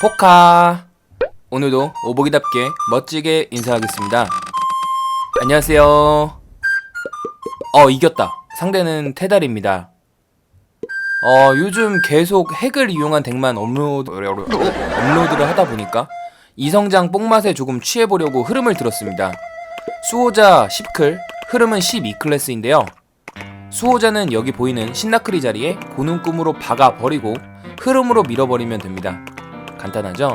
포카. 오늘도 오보기답게 멋지게 인사하겠습니다. 안녕하세요. 어 이겼다. 상대는 테달입니다. 어 요즘 계속 핵을 이용한 덱만 업로드 업로드를 하다 보니까 이성장 뽕맛에 조금 취해보려고 흐름을 들었습니다. 수호자 10클 흐름은 12클래스인데요. 수호자는 여기 보이는 신나크리 자리에 고는 꿈으로 박아 버리고 흐름으로 밀어버리면 됩니다 간단하죠?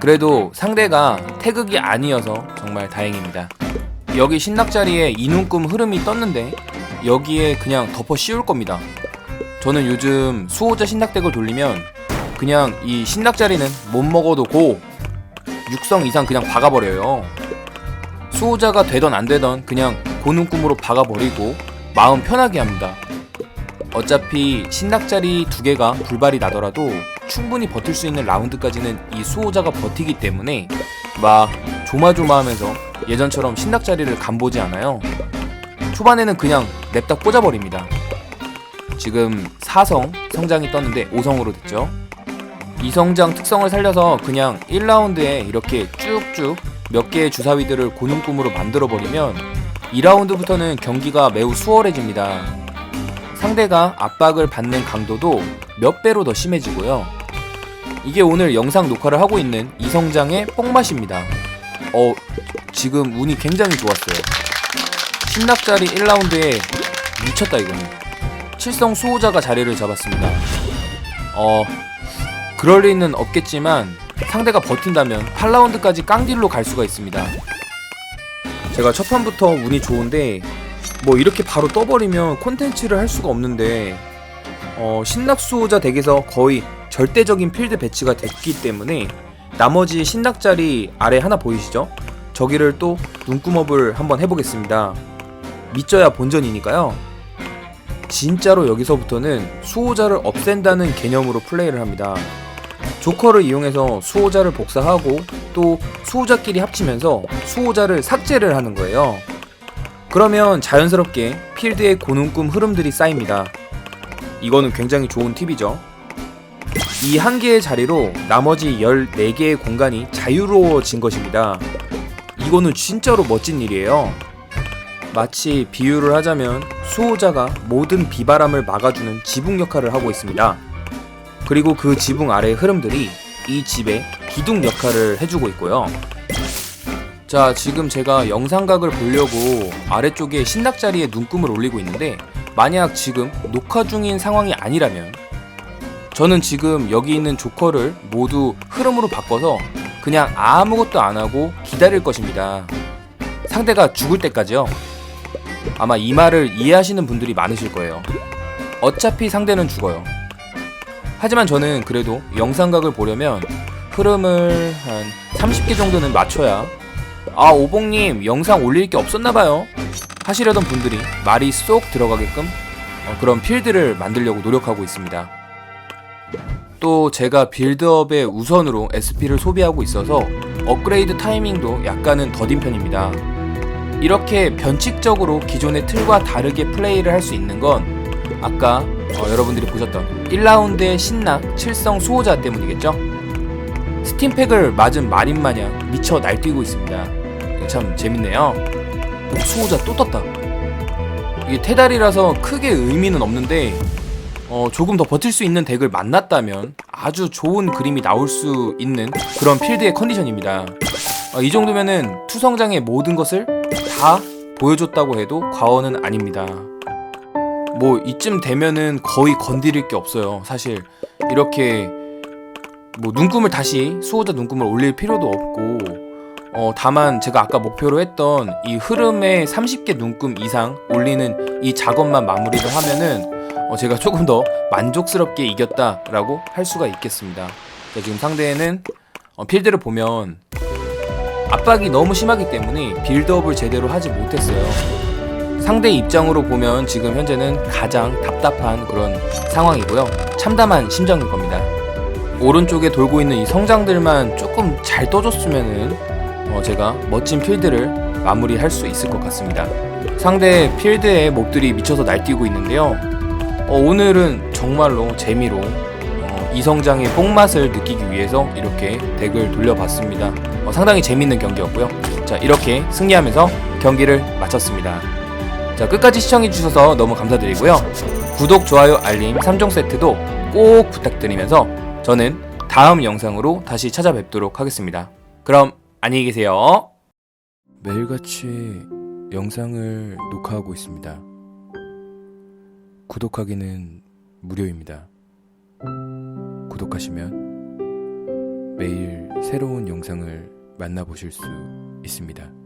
그래도 상대가 태극이 아니어서 정말 다행입니다. 여기 신낙자리에 이눈꿈 흐름이 떴는데 여기에 그냥 덮어 씌울 겁니다. 저는 요즘 수호자 신낙덱을 돌리면 그냥 이 신낙자리는 못 먹어도 고 육성 이상 그냥 박아버려요. 수호자가 되던 안 되던 그냥 고눈꿈으로 박아버리고 마음 편하게 합니다. 어차피 신낙자리 두 개가 불발이 나더라도 충분히 버틸 수 있는 라운드까지는 이 수호자가 버티기 때문에 막 조마조마하면서 예전처럼 신낙자리를 간보지 않아요. 초반에는 그냥 냅다 꽂아버립니다. 지금 4성 성장이 떴는데 5성으로 됐죠. 이 성장 특성을 살려서 그냥 1라운드에 이렇게 쭉쭉 몇 개의 주사위들을 고눈꿈으로 만들어버리면 2라운드부터는 경기가 매우 수월해집니다. 상대가 압박을 받는 강도도 몇 배로 더 심해지고요. 이게 오늘 영상 녹화를 하고 있는 이성장의 뽕맛입니다. 어, 지금 운이 굉장히 좋았어요. 신낙자리 1라운드에 미쳤다 이거는. 칠성 수호자가 자리를 잡았습니다. 어, 그럴 리는 없겠지만 상대가 버틴다면 8라운드까지 깡딜로 갈 수가 있습니다. 제가 첫 판부터 운이 좋은데 뭐 이렇게 바로 떠버리면 콘텐츠를 할 수가 없는데 어, 신낙수호자 덱에서 거의 절대적인 필드 배치가 됐기 때문에 나머지 신낙자리 아래 하나 보이시죠? 저기를 또 눈구멍을 한번 해보겠습니다. 믿져야 본전이니까요. 진짜로 여기서부터는 수호자를 없앤다는 개념으로 플레이를 합니다. 조커를 이용해서 수호자를 복사하고 또 수호자끼리 합치면서 수호자를 삭제를 하는 거예요. 그러면 자연스럽게 필드에 고눈꿈 흐름들이 쌓입니다. 이거는 굉장히 좋은 팁이죠. 이 한 개의 자리로 나머지 14개의 공간이 자유로워진 것입니다. 이거는 진짜로 멋진 일이에요. 마치 비유를 하자면 수호자가 모든 비바람을 막아주는 지붕 역할을 하고 있습니다. 그리고 그 지붕 아래의 흐름들이 이 집의 기둥 역할을 해주고 있고요. 자, 지금 제가 영상각을 보려고 아래쪽에 신낙자리에 눈금을 올리고 있는데 만약 지금 녹화 중인 상황이 아니라면 저는 지금 여기 있는 조커를 모두 흐름으로 바꿔서 그냥 아무것도 안 하고 기다릴 것입니다. 상대가 죽을 때까지요. 아마 이 말을 이해하시는 분들이 많으실 거예요. 어차피 상대는 죽어요. 하지만 저는 그래도 영상각을 보려면 흐름을 한 30개 정도는 맞춰야 아 오봉님 영상 올릴 게 없었나봐요 하시려던 분들이 말이 쏙 들어가게끔 어, 그런 필드를 만들려고 노력하고 있습니다 또 제가 빌드업의 우선으로 SP를 소비하고 있어서 업그레이드 타이밍도 약간은 더딘 편입니다 이렇게 변칙적으로 기존의 틀과 다르게 플레이를 할 수 있는 건 아까 어, 여러분들이 보셨던 1라운드의 신낙 7성 수호자 때문이겠죠? 스팀팩을 맞은 마린 마냥 미쳐 날뛰고 있습니다. 참 재밌네요. 오, 수호자 또 떴다. 이게 테달이라서 크게 의미는 없는데 어, 조금 더 버틸 수 있는 덱을 만났다면 아주 좋은 그림이 나올 수 있는 그런 필드의 컨디션입니다. 어, 이 정도면은 투성장의 모든 것을 다 보여줬다고 해도 과언은 아닙니다. 뭐 이쯤 되면은 거의 건드릴 게 없어요. 사실 이렇게 뭐 눈금을 다시 수호자 눈금을 올릴 필요도 없고 어 다만 제가 아까 목표로 했던 이 흐름에 30개 눈금 이상 올리는 이 작업만 마무리를 하면은 어 제가 조금 더 만족스럽게 이겼다라고 할 수가 있겠습니다. 자, 지금 상대는 어 필드를 보면 압박이 너무 심하기 때문에 빌드업을 제대로 하지 못했어요. 상대 입장으로 보면 지금 현재는 가장 답답한 그런 상황이고요. 참담한 심정일 겁니다. 오른쪽에 돌고 있는 이 성장들만 조금 잘 떠줬으면은 어 제가 멋진 필드를 마무리할 수 있을 것 같습니다. 상대 필드에 몹들이 미쳐서 날뛰고 있는데요. 어 오늘은 정말로 재미로 어 이성장의 뽕맛을 느끼기 위해서 이렇게 덱을 돌려봤습니다. 어, 상당히 재밌는 경기였고요. 자, 이렇게 승리하면서 경기를 마쳤습니다. 자, 끝까지 시청해주셔서 너무 감사드리고요. 구독, 좋아요, 알림 3종 세트도 꼭 부탁드리면서 저는 다음 영상으로 다시 찾아뵙도록 하겠습니다. 그럼 안녕히 계세요. 매일같이 영상을 녹화하고 있습니다. 구독하기는 무료입니다. 구독하시면 매일 새로운 영상을 만나보실 수 있습니다.